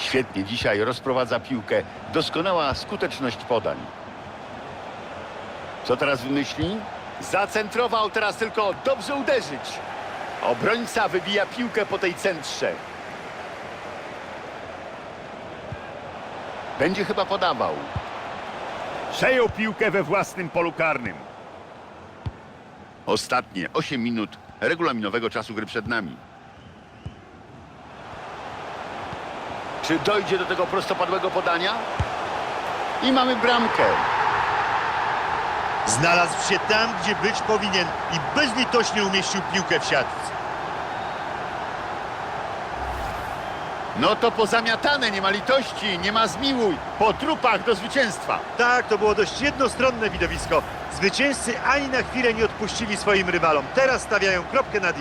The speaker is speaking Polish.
Świetnie dzisiaj rozprowadza piłkę. Doskonała skuteczność podań. Co teraz wymyśli? Zacentrował teraz tylko dobrze uderzyć. Obrońca wybija piłkę po tej centrze. Będzie chyba podawał. Przejął piłkę we własnym polu karnym. Ostatnie 8 minut regulaminowego czasu gry przed nami. Czy dojdzie do tego prostopadłego podania? I mamy bramkę. Znalazł się tam, gdzie być powinien i bezlitośnie umieścił piłkę w siatce. No to pozamiatane, nie ma litości, nie ma zmiłuj. Po trupach do zwycięstwa. Tak, to było dość jednostronne widowisko. Zwycięzcy ani na chwilę nie odpuścili swoim rywalom. Teraz stawiają kropkę na D.